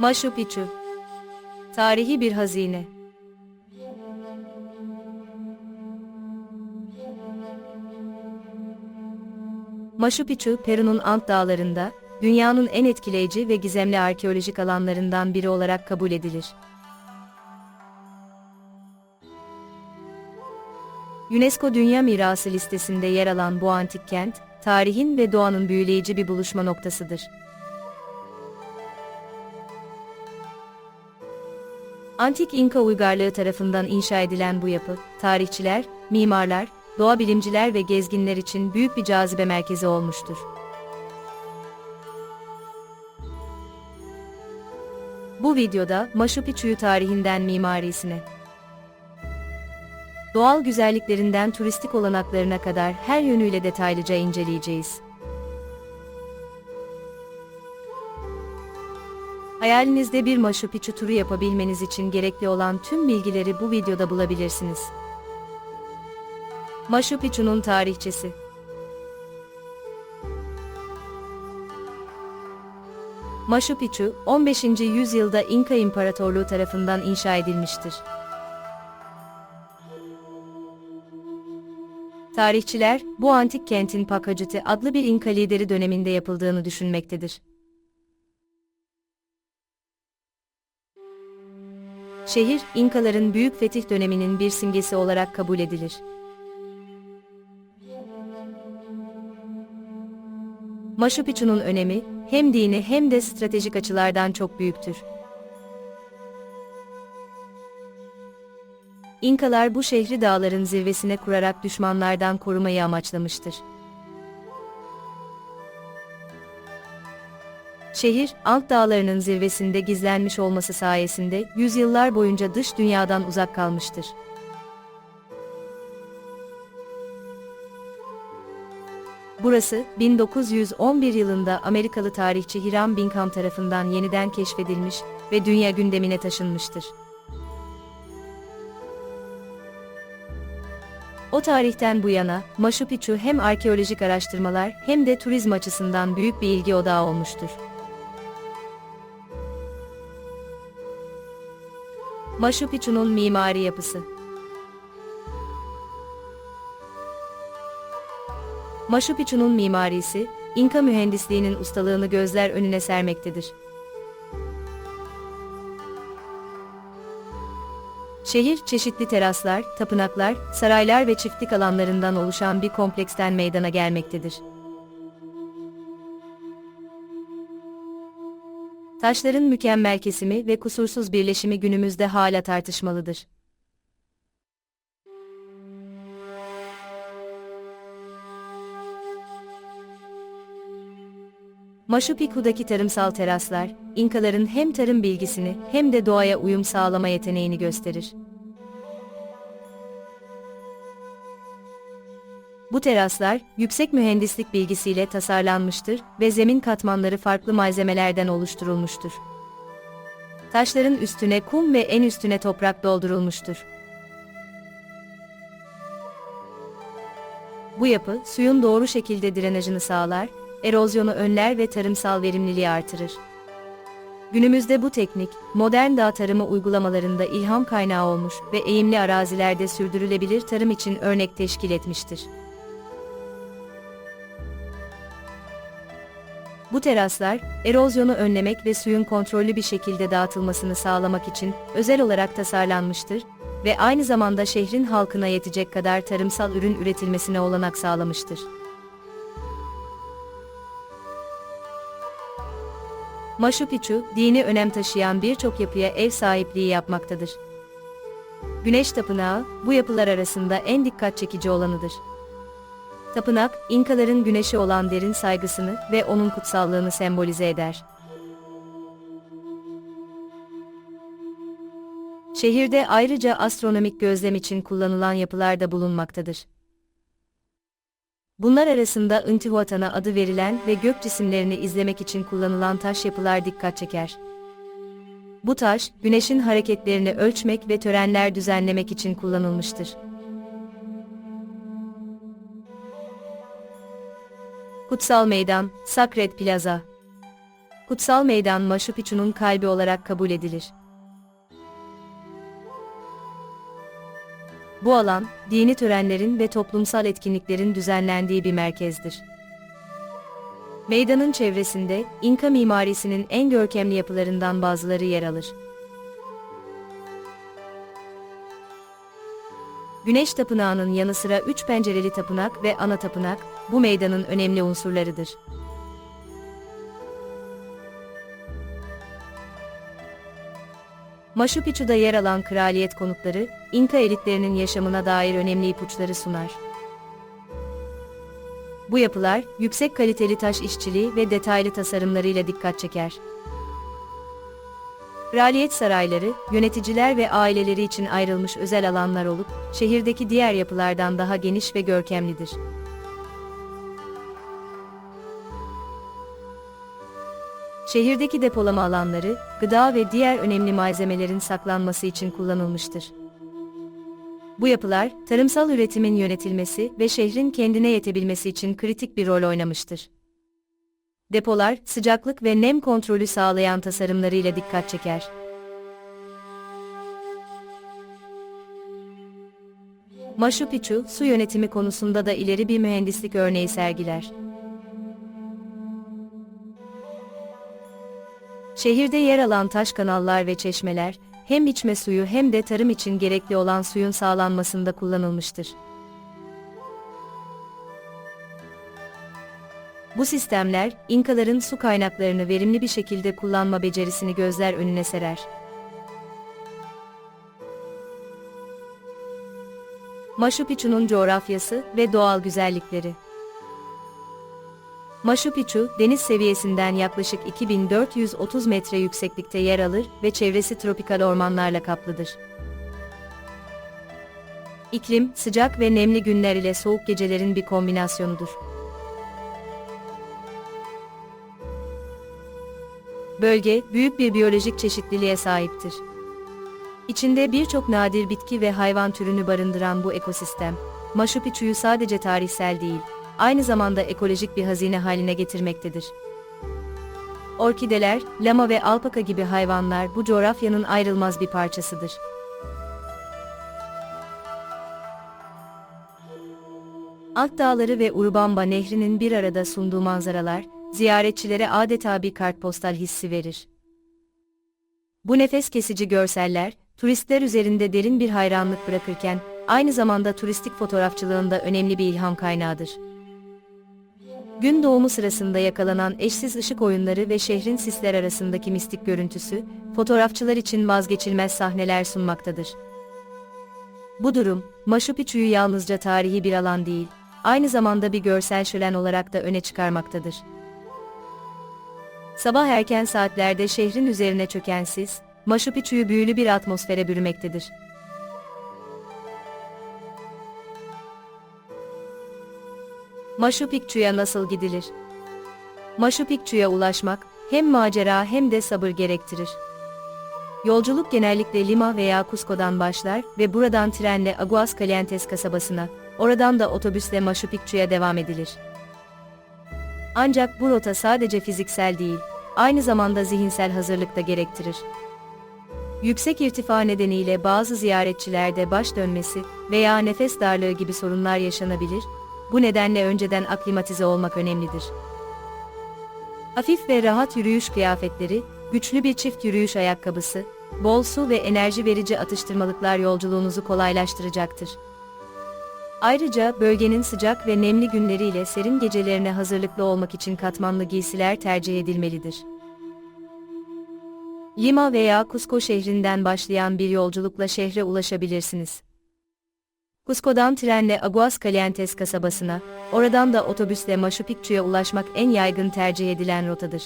Machu Picchu Tarihi bir hazine Machu Picchu, Peru'nun Ant Dağları'nda, dünyanın en etkileyici ve gizemli arkeolojik alanlarından biri olarak kabul edilir. UNESCO Dünya Mirası listesinde yer alan bu antik kent, tarihin ve doğanın büyüleyici bir buluşma noktasıdır. Antik İnka uygarlığı tarafından inşa edilen bu yapı, tarihçiler, mimarlar, doğa bilimciler ve gezginler için büyük bir cazibe merkezi olmuştur. Bu videoda Machu Picchu tarihinden mimarisine, doğal güzelliklerinden turistik olanaklarına kadar her yönüyle detaylıca inceleyeceğiz. Hayalinizde bir Machu Picchu turu yapabilmeniz için gerekli olan tüm bilgileri bu videoda bulabilirsiniz. Machu Picchu'nun tarihçesi Machu Picchu, 15. yüzyılda İnka İmparatorluğu tarafından inşa edilmiştir. Tarihçiler, bu antik kentin Pakacıti adlı bir İnka lideri döneminde yapıldığını düşünmektedir. Şehir, İnkaların büyük fetih döneminin bir simgesi olarak kabul edilir. Machu Picchu'nun önemi, hem dini hem de stratejik açılardan çok büyüktür. İnkalar bu şehri dağların zirvesine kurarak düşmanlardan korumayı amaçlamıştır. Şehir, Ant Dağları'nın zirvesinde gizlenmiş olması sayesinde yüzyıllar boyunca dış dünyadan uzak kalmıştır. Burası, 1911 yılında Amerikalı tarihçi Hiram Bingham tarafından yeniden keşfedilmiş ve dünya gündemine taşınmıştır. O tarihten bu yana, Machu Picchu hem arkeolojik araştırmalar hem de turizm açısından büyük bir ilgi odağı olmuştur. Machu Picchu'nun mimari yapısı Machu Picchu'nun mimarisi, İnka mühendisliğinin ustalığını gözler önüne sermektedir. Şehir, çeşitli teraslar, tapınaklar, saraylar ve çiftlik alanlarından oluşan bir kompleksten meydana gelmektedir. Taşların mükemmel kesimi ve kusursuz birleşimi günümüzde hala tartışmalıdır. Machu Picchu'daki tarımsal teraslar, İnkaların hem tarım bilgisini hem de doğaya uyum sağlama yeteneğini gösterir. Bu teraslar, yüksek mühendislik bilgisiyle tasarlanmıştır ve zemin katmanları farklı malzemelerden oluşturulmuştur. Taşların üstüne kum ve en üstüne toprak doldurulmuştur. Bu yapı, suyun doğru şekilde drenajını sağlar, erozyonu önler ve tarımsal verimliliği artırır. Günümüzde bu teknik, modern dağ tarımı uygulamalarında ilham kaynağı olmuş ve eğimli arazilerde sürdürülebilir tarım için örnek teşkil etmiştir. Bu teraslar, erozyonu önlemek ve suyun kontrollü bir şekilde dağıtılmasını sağlamak için özel olarak tasarlanmıştır ve aynı zamanda şehrin halkına yetecek kadar tarımsal ürün üretilmesine olanak sağlamıştır. Machu Picchu, dini önem taşıyan birçok yapıya ev sahipliği yapmaktadır. Güneş Tapınağı, bu yapılar arasında en dikkat çekici olanıdır. Tapınak, İnkaların güneşe olan derin saygısını ve onun kutsallığını sembolize eder. Şehirde ayrıca astronomik gözlem için kullanılan yapılar da bulunmaktadır. Bunlar arasında Intihuatana adı verilen ve gök cisimlerini izlemek için kullanılan taş yapılar dikkat çeker. Bu taş, güneşin hareketlerini ölçmek ve törenler düzenlemek için kullanılmıştır. Kutsal Meydan, Sacred Plaza kutsal meydan Machu Picchu'nun kalbi olarak kabul edilir. Bu alan, dini törenlerin ve toplumsal etkinliklerin düzenlendiği bir merkezdir. Meydanın çevresinde, İnka mimarisinin en görkemli yapılarından bazıları yer alır. Güneş Tapınağı'nın yanı sıra üç pencereli tapınak ve ana tapınak, bu meydanın önemli unsurlarıdır. Machu Picchu'da yer alan kraliyet konutları, İnka elitlerinin yaşamına dair önemli ipuçları sunar. Bu yapılar, yüksek kaliteli taş işçiliği ve detaylı tasarımlarıyla dikkat çeker. Kraliyet sarayları, yöneticiler ve aileleri için ayrılmış özel alanlar olup, şehirdeki diğer yapılardan daha geniş ve görkemlidir. Şehirdeki depolama alanları, gıda ve diğer önemli malzemelerin saklanması için kullanılmıştır. Bu yapılar, tarımsal üretimin yönetilmesi ve şehrin kendine yetebilmesi için kritik bir rol oynamıştır. Depolar, sıcaklık ve nem kontrolü sağlayan tasarımlarıyla dikkat çeker. Machu Picchu, su yönetimi konusunda da ileri bir mühendislik örneği sergiler. Şehirde yer alan taş kanallar ve çeşmeler, hem içme suyu hem de tarım için gerekli olan suyun sağlanmasında kullanılmıştır. Bu sistemler, İnkaların su kaynaklarını verimli bir şekilde kullanma becerisini gözler önüne serer. Machu Picchu'nun coğrafyası ve doğal güzellikleri Machu Picchu, deniz seviyesinden yaklaşık 2430 metre yükseklikte yer alır ve çevresi tropikal ormanlarla kaplıdır. İklim, sıcak ve nemli günler ile soğuk gecelerin bir kombinasyonudur. Bölge, büyük bir biyolojik çeşitliliğe sahiptir. İçinde birçok nadir bitki ve hayvan türünü barındıran bu ekosistem, Machu Picchu'yu sadece tarihsel değil, aynı zamanda ekolojik bir hazine haline getirmektedir. Orkideler, lama ve alpaka gibi hayvanlar bu coğrafyanın ayrılmaz bir parçasıdır. Alt Dağları ve Urubamba Nehri'nin bir arada sunduğu manzaralar, ziyaretçilere adeta bir kartpostal hissi verir. Bu nefes kesici görseller, turistler üzerinde derin bir hayranlık bırakırken, aynı zamanda turistik fotoğrafçılığında önemli bir ilham kaynağıdır. Gün doğumu sırasında yakalanan eşsiz ışık oyunları ve şehrin sisler arasındaki mistik görüntüsü, fotoğrafçılar için vazgeçilmez sahneler sunmaktadır. Bu durum, Machu Picchu'yu yalnızca tarihi bir alan değil, aynı zamanda bir görsel şölen olarak da öne çıkarmaktadır. Sabah erken saatlerde şehrin üzerine çöken sis, Machu Picchu'yu büyülü bir atmosfere bürümektedir. Machu Picchu'ya nasıl gidilir? Machu Picchu'ya ulaşmak, hem macera hem de sabır gerektirir. Yolculuk genellikle Lima veya Cusco'dan başlar ve buradan trenle Aguas Calientes kasabasına, oradan da otobüsle Machu Picchu'ya devam edilir. Ancak bu rota sadece fiziksel değil, aynı zamanda zihinsel hazırlık da gerektirir. Yüksek irtifa nedeniyle bazı ziyaretçilerde baş dönmesi veya nefes darlığı gibi sorunlar yaşanabilir, bu nedenle önceden aklimatize olmak önemlidir. Hafif ve rahat yürüyüş kıyafetleri, güçlü bir çift yürüyüş ayakkabısı, bol su ve enerji verici atıştırmalıklar yolculuğunuzu kolaylaştıracaktır. Ayrıca bölgenin sıcak ve nemli günleriyle serin gecelerine hazırlıklı olmak için katmanlı giysiler tercih edilmelidir. Lima veya Cusco şehrinden başlayan bir yolculukla şehre ulaşabilirsiniz. Cusco'dan trenle Aguas Calientes kasabasına, oradan da otobüsle Machu Picchu'ya ulaşmak en yaygın tercih edilen rotadır.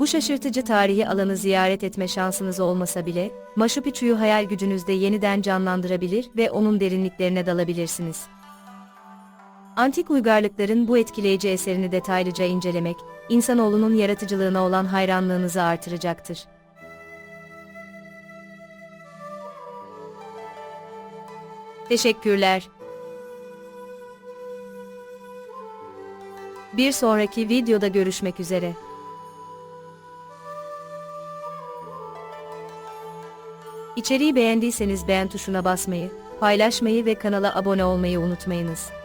Bu şaşırtıcı tarihi alanı ziyaret etme şansınız olmasa bile, Machu Picchu'yu hayal gücünüzde yeniden canlandırabilir ve onun derinliklerine dalabilirsiniz. Antik uygarlıkların bu etkileyici eserini detaylıca incelemek, insanoğlunun yaratıcılığına olan hayranlığınızı artıracaktır. Teşekkürler. Bir sonraki videoda görüşmek üzere. İçeriği beğendiyseniz beğen tuşuna basmayı, paylaşmayı ve kanala abone olmayı unutmayınız.